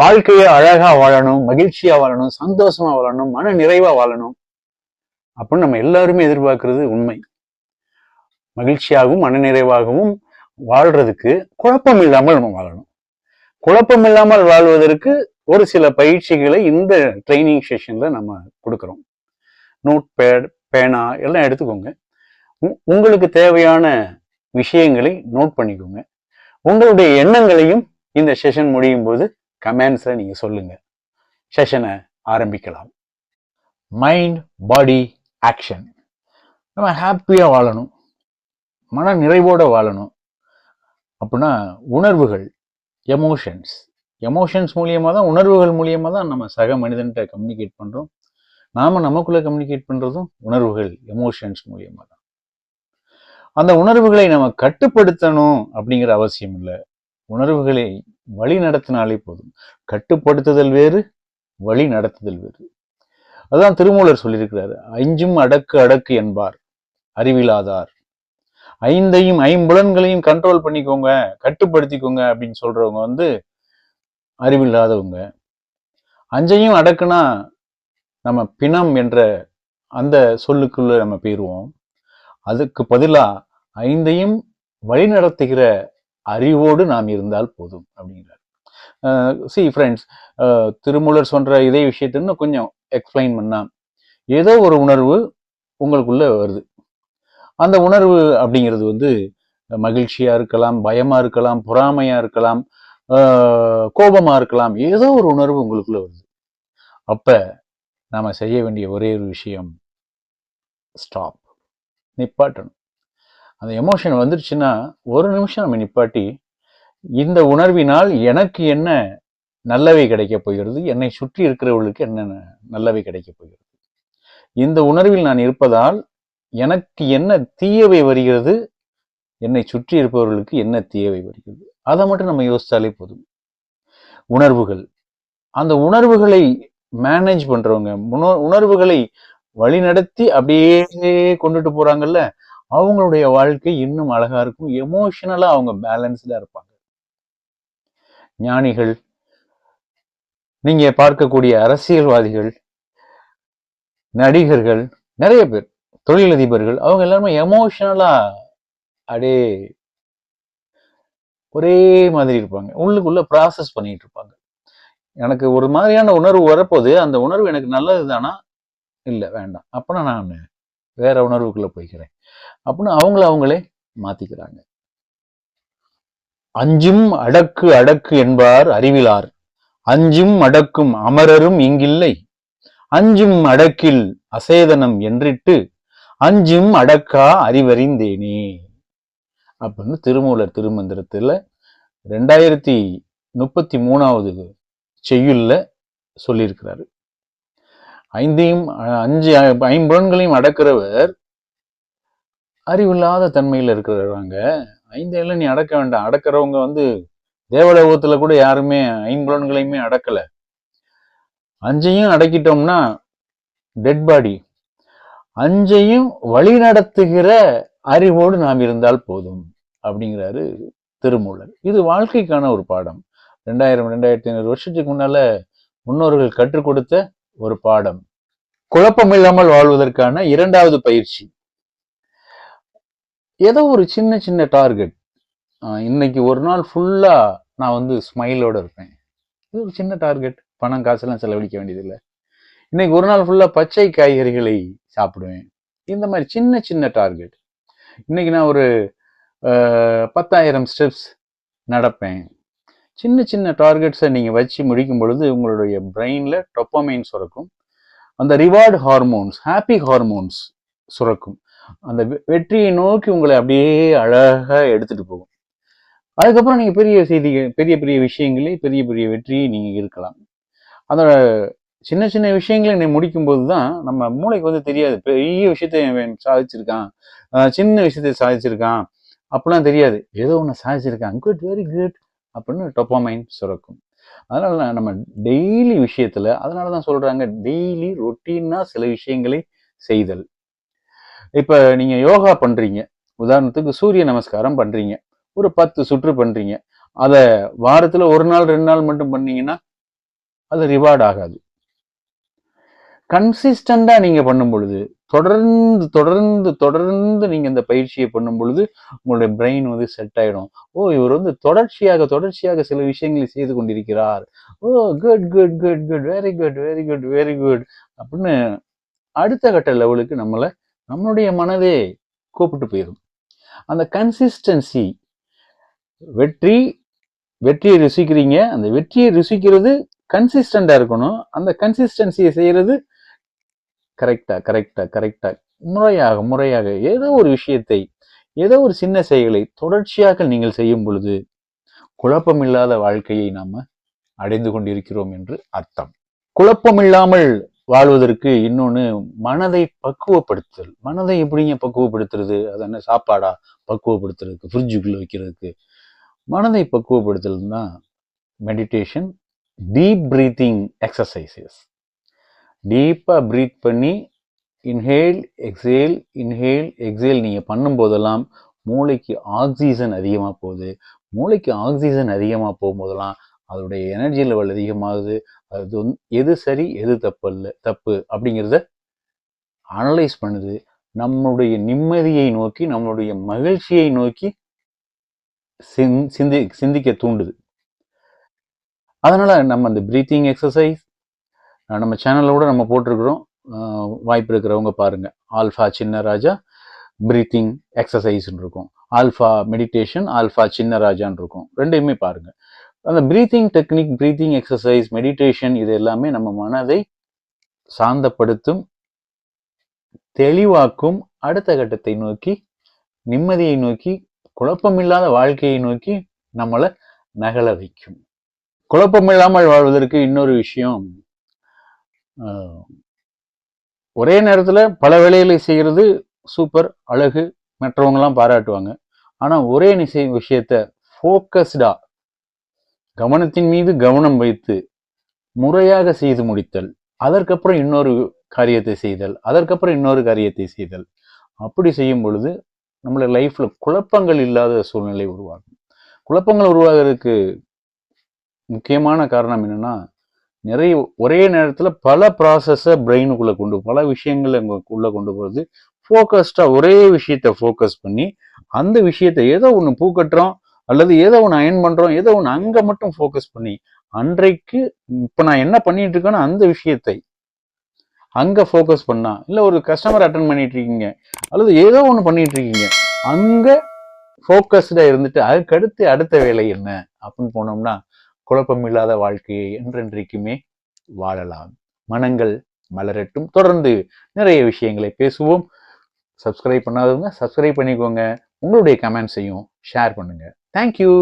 வாழ்க்கையை அழகா வாழணும் மகிழ்ச்சியா வாழணும் சந்தோஷமா வாழணும் மன நிறைவா வாழணும் அப்படின்னு நம்ம எல்லாருமே எதிர்பார்க்கறது உண்மை. மகிழ்ச்சியாகவும் மனநிறைவாகவும் வாழ்றதுக்கு குழப்பம் இல்லாமல் நம்ம வாழணும். குழப்பம் இல்லாமல் வாழ்வதற்கு ஒரு சில பயிற்சிகளை இந்த ட்ரைனிங் செஷன்ல நம்ம கொடுக்குறோம். நோட் பேட் பேனா எல்லாம் எடுத்துக்கோங்க. உங்களுக்கு தேவையான விஷயங்களை நோட் பண்ணிக்கோங்க. உங்களுடைய எண்ணங்களையும் இந்த செஷன் முடியும் போது கமெண்ட்ஸை நீங்கள் சொல்லுங்கள் செஷனை ஆரம்பிக்கலாம். மைண்ட் பாடி ஆக்ஷன் நம்ம ஹாப்பியாக வாழணும். மன நிறைவோடு வாழணும். அப்படின்னா உணர்வுகள் எமோஷன்ஸ் எமோஷன்ஸ் மூலியமாக தான் உணர்வுகள் மூலியமாக தான் நம்ம சக மனிதன்கிட்ட கம்யூனிகேட் பண்ணுறோம் நாம் நமக்குள்ளே கம்யூனிகேட் பண்ணுறதும் உணர்வுகள் எமோஷன்ஸ் மூலியமாக தான். அந்த உணர்வுகளை நம்ம கட்டுப்படுத்தணும் அப்படிங்கிற அவசியம் இல்லை. உணர்வுகளை வழி நடத்தினாலே போதும். கட்டுப்படுத்துதல் வேறு வழி நடத்துதல் வேறு. அதான் திருமூலர் சொல்லியிருக்கிறாரு அஞ்சும் அடக்கு அடக்கு என்பார் அறிவிலாதார். ஐந்தையும் ஐம்புலன்களையும் கண்ட்ரோல் பண்ணிக்கோங்க கட்டுப்படுத்திக்கோங்க அப்படின்னு சொல்றவங்க வந்து அறிவில்லாதவங்க. அஞ்சையும் அடக்குனா நம்ம பிணம் என்ற அந்த சொல்லுக்குள்ள நம்ம போயிருவோம். அதுக்கு பதிலாக ஐந்தையும் வழிநடத்துகிற அறிவோடு நாம் இருந்தால் போதும் அப்படிங்கிறார். சி ஃப்ரெண்ட்ஸ் திருமூலர் சொல்ற இதே விஷயத்தை இன்னும் கொஞ்சம் எக்ஸ்பிளைன் பண்ணா ஏதோ ஒரு உணர்வு உங்களுக்குள்ள வருது. அந்த உணர்வு அப்படிங்கிறது வந்து மகிழ்ச்சியா இருக்கலாம் பயமா இருக்கலாம் பொறாமையா இருக்கலாம் கோபமா இருக்கலாம் ஏதோ ஒரு உணர்வு உங்களுக்குள்ள வருது. அப்ப நாம செய்ய வேண்டிய ஒரே ஒரு விஷயம் ஸ்டாப் நிப்பாட்டணும். அந்த எமோஷன் வந்துருச்சுன்னா ஒரு நிமிஷம் நம்ம நிப்பாட்டி இந்த உணர்வினால் எனக்கு என்ன நல்லவை கிடைக்க போகிறது? என்னை சுற்றி இருக்கிறவர்களுக்கு என்ன நல்லவை கிடைக்க போகிறது? இந்த உணர்வில் நான் இருப்பதால் எனக்கு என்ன தீயவை வருகிறது? என்னை சுற்றி இருப்பவர்களுக்கு என்ன தீயவை வருகிறது? அதை மட்டும் நம்ம யோசித்தாலே போதும். உணர்வுகள். அந்த உணர்வுகளை மேனேஜ் பண்றவங்க உணர்வுகளை வழிநடத்தி அப்படியே கொண்டுட்டு போறாங்கல்ல அவங்களுடைய வாழ்க்கை இன்னும் அழகா இருக்கும். எமோஷனலா அவங்க பேலன்ஸ்டா இருப்பாங்க. ஞானிகள் நீங்க பார்க்கக்கூடிய அரசியல்வாதிகள் நடிகர்கள் நிறைய பேர் தொழிலதிபர்கள் அவங்க எல்லாருமே எமோஷனலா அப்படியே ஒரே மாதிரி இருப்பாங்க. உள்ளுக்குள்ள ப்ராசஸ் பண்ணிட்டு இருப்பாங்க. எனக்கு ஒரு மாதிரியான உணர்வு வரப்போது அந்த உணர்வு எனக்கு நல்லது தானா இல்லை வேண்டாம். அப்போனா நான் வேற உணர்வுக்குள்ள போய்க்கிறேன். அப்படின்னு அவங்கள அவங்களே மாத்திக்கிறாங்க. அஞ்சும் அடக்கு அடக்கு என்பார் அறிவிலார். அஞ்சும் அடக்கும் அமரரும் இங்கில்லை. அஞ்சும் அடக்கில் அசேதனம் என்றிட்டு அஞ்சும் அடக்கா அறிவறிந்தேனே. அப்படின்னு திருமூலர் திருமந்திரத்துல ரெண்டாயிரத்தி முப்பத்தி மூணாவது செய்யுள்ள சொல்லியிருக்கிறாரு. ஐந்தையும் அஞ்சு ஐம்புலன்களையும் அடக்கிறவர் அறிவில்லாத தன்மையில இருக்கிறாங்க ஐந்தையில நீ அடக்க வேண்டாம். அடக்கிறவங்க வந்து தேவலோகத்துல கூட யாருமே ஐம்புலன்களையுமே அடக்கல. அஞ்சையும் அடக்கிட்டோம்னா டெட் பாடி அஞ்சையும் வழிநடத்துகிற அறிவோடு நாம் இருந்தால் போதும் அப்படிங்கிறாரு திருமூலர். இது வாழ்க்கைக்கான ஒரு பாடம். ரெண்டாயிரம் ரெண்டாயிரத்தி ஐநூறு வருஷத்துக்கு முன்னால முன்னோர்கள் கற்றுக் கொடுத்த ஒரு பாடம். குழப்பம் இல்லாமல் வாழ்வதற்கான இரண்டாவது பயிற்சி. ஏதோ ஒரு சின்ன சின்ன டார்கெட் இன்னைக்கு ஒரு நாள் ஃபுல்லா நான் வந்து ஸ்மைலோட இருப்பேன். இது ஒரு சின்ன டார்கெட் பணம் காசெல்லாம் செலவழிக்க வேண்டியதில்லை. இன்னைக்கு ஒரு நாள் ஃபுல்லா பச்சை காய்கறிகளை சாப்பிடுவேன். இந்த மாதிரி சின்ன சின்ன டார்கெட் இன்னைக்கு நான் ஒரு பத்தாயிரம் ஸ்டெப்ஸ் நடப்பேன். சின்ன சின்ன டார்கெட்ஸை நீங்கள் வச்சு முடிக்கும் பொழுது உங்களுடைய பிரெயினில் டொப்பமைன் சுரக்கும். அந்த ரிவார்டு ஹார்மோன்ஸ் ஹாப்பி ஹார்மோன்ஸ் சுரக்கும். அந்த வெ- வெற்றியை நோக்கி உங்களை அப்படியே அழகாக எடுத்துகிட்டு போகும். அதுக்கப்புறம் நீங்கள் பெரிய செய்திகள் பெரிய பெரிய விஷயங்களே பெரிய பெரிய வெற்றியை நீங்கள் இருக்கலாம் அதோட சின்ன சின்ன விஷயங்களை நீ முடிக்கும்போது தான் நம்ம மூளைக்கு வந்து தெரியாது. பெரிய விஷயத்தை சாதிச்சிருக்கான். சின்ன விஷயத்தை சாதிச்சிருக்கான். அப்படிலாம் தெரியாது. ஏதோ ஒன்று சாதிச்சிருக்கான். குட் வெரி குட் அப்படின்னு டொப்பாமைன் சுரக்கும். அதனால நம்ம டெய்லி விஷயத்துல அதனால தான் சொல்றாங்க டெய்லி ரொட்டீனா சில விஷயங்களை செய்தல். இப்ப நீங்க யோகா பண்றீங்க உதாரணத்துக்கு சூரிய நமஸ்காரம் பண்றீங்க ஒரு பத்து சுற்று பண்றீங்க அதை வாரத்துல ஒரு நாள் ரெண்டு நாள் மட்டும் பண்ணீங்கன்னா அது ரிவார்ட் ஆகாது. கன்சிஸ்டண்டா நீங்க பண்ணும் பொழுது தொடர்ந்து தொடர்ந்து தொடர்ந்து நீங்க இந்த பயிற்சியை பண்ணும் பொழுது உங்களுடைய பிரெயின் வந்து செட் ஆயிடும். ஓ இவர் வந்து தொடர்ச்சியாக தொடர்ச்சியாக சில விஷயங்களை செய்து கொண்டிருக்கிறார். ஓ good good good good very good very good very good அப்படின்னு அடுத்த கட்ட லெவலுக்கு நம்மளை நம்மளுடைய மனதே கூப்பிட்டு போயிடும். அந்த கன்சிஸ்டன்சி வெற்றி வெற்றியை ருசிக்கிறீங்க. அந்த வெற்றியை ருசிக்கிறது கன்சிஸ்டண்டா இருக்கணும். அந்த கன்சிஸ்டன்சியை செய்யறது கரெக்டாக கரெக்டாக கரெக்டாக முறையாக முறையாக ஏதோ ஒரு விஷயத்தை ஏதோ ஒரு சின்ன செயலை தொடர்ச்சியாக நீங்கள் செய்யும் பொழுது குழப்பமில்லாத வாழ்க்கையை நாம் அடைந்து கொண்டிருக்கிறோம் என்று அர்த்தம். குழப்பமில்லாமல் வாழ்வதற்கு இன்னொன்று மனதை பக்குவப்படுத்துதல். மனதை எப்படிங்க பக்குவப்படுத்துறது? அது என்ன சாப்பாடா? பக்குவப்படுத்துறதுக்கு ஃப்ரிட்ஜுக்குள்ள வைக்கிறதுக்கு. மனதை பக்குவப்படுத்துதல்னா மெடிடேஷன் டீப் பிரீத்திங் எக்ஸசைசஸ் டீப்பாக ப்ரீத் பண்ணி இன்ஹேல் எக்ஸேல் இன்ஹேல் எக்ஸேல் நீங்கள் பண்ணும்போதெல்லாம் மூளைக்கு ஆக்சிஜன் அதிகமாக போகுது. மூளைக்கு ஆக்சிஜன் அதிகமாக போகும்போதெல்லாம் அதோடைய எனர்ஜி லெவல் அதிகமாகுது. அது வந்து எது சரி எது தப்பு இல்லை தப்பு அப்படிங்கிறத அனலைஸ் பண்ணுது. நம்மளுடைய நிம்மதியை நோக்கி நம்மளுடைய மகிழ்ச்சியை நோக்கி சிந் சிந்தி சிந்திக்க தூண்டுது. அதனால் நம்ம அந்த ப்ரீத்திங் எக்ஸசைஸ் நம்ம சேனலோடு நம்ம போட்டிருக்கிறோம். வாய்ப்பு இருக்கிறவங்க பாருங்க. ஆல்ஃபா சின்ன ராஜா ப்ரீத்திங் எக்ஸசைஸ்ன்னு இருக்கும். ஆல்ஃபா மெடிடேஷன் ஆல்ஃபா சின்ன ராஜான்னு இருக்கும். ரெண்டையுமே பாருங்கள் அந்த breathing technique breathing exercise meditation இது எல்லாமே நம்ம மனதை சாந்தப்படுத்தும் தெளிவாக்கும் அடுத்த கட்டத்தை நோக்கி நிம்மதியை நோக்கி குழப்பமில்லாத வாழ்க்கையை நோக்கி நம்மளை நகல வைக்கும். குழப்பமில்லாமல் வாழ்வதற்கு இன்னொரு விஷயம் ஒரே நேரத்தில் பல வேலைகளை செய்கிறது சூப்பர் அழகு மற்றவங்கலாம் பாராட்டுவாங்க. ஆனால் ஒரே நிசை விஷயத்த ஃபோக்கஸ்டாக கவனத்தின் மீது கவனம் வைத்து முறையாக செய்து முடித்தல் அதற்கப்புறம் இன்னொரு காரியத்தை செய்தல் அதற்கப்புறம் இன்னொரு காரியத்தை செய்தல் அப்படி செய்யும் பொழுது நம்மள லைஃப்பில் குழப்பங்கள் இல்லாத சூழ்நிலை உருவாகும். குழப்பங்கள் உருவாகிறதுக்கு முக்கியமான காரணம் என்னென்னா நிறைய ஒரே நேரத்தில் பல ப்ராசஸை பிரெயினுக்குள்ளே கொண்டு பல விஷயங்களை அங்க கொண்டு போகிறது ஃபோக்கஸ்டாக ஒரே விஷயத்த ஃபோக்கஸ் பண்ணி அந்த விஷயத்த ஏதோ ஒன்று பூ கட்டுறோம் அல்லது ஏதோ ஒன்று அயன் பண்ணுறோம் ஏதோ ஒன்று அங்கே மட்டும் ஃபோக்கஸ் பண்ணி அன்றைக்கு இப்போ நான் என்ன பண்ணிட்டு இருக்கேனோ அந்த விஷயத்தை அங்கே ஃபோக்கஸ் பண்ணா இல்லை ஒரு கஸ்டமர் அட்டன் பண்ணிட்டு இருக்கீங்க அல்லது ஏதோ ஒன்று பண்ணிட்டு இருக்கீங்க அங்கே ஃபோக்கஸ்டாக இருந்துட்டு அதுக்கடுத்து அடுத்த வேலை என்ன? அப்படின்னு போனோம்னா குழப்பமில்லாத வாழ்க்கையை என்றென்றைக்குமே வாழலாம். மனங்கள் மலரட்டும். தொடர்ந்து நிறைய விஷயங்களை பேசுவோம். சப்ஸ்கிரைப் பண்ணாதவங்க சப்ஸ்கிரைப் பண்ணிக்கோங்க. உங்களுடைய கமெண்ட்ஸையும் ஷேர் பண்ணுங்க. தேங்க்யூ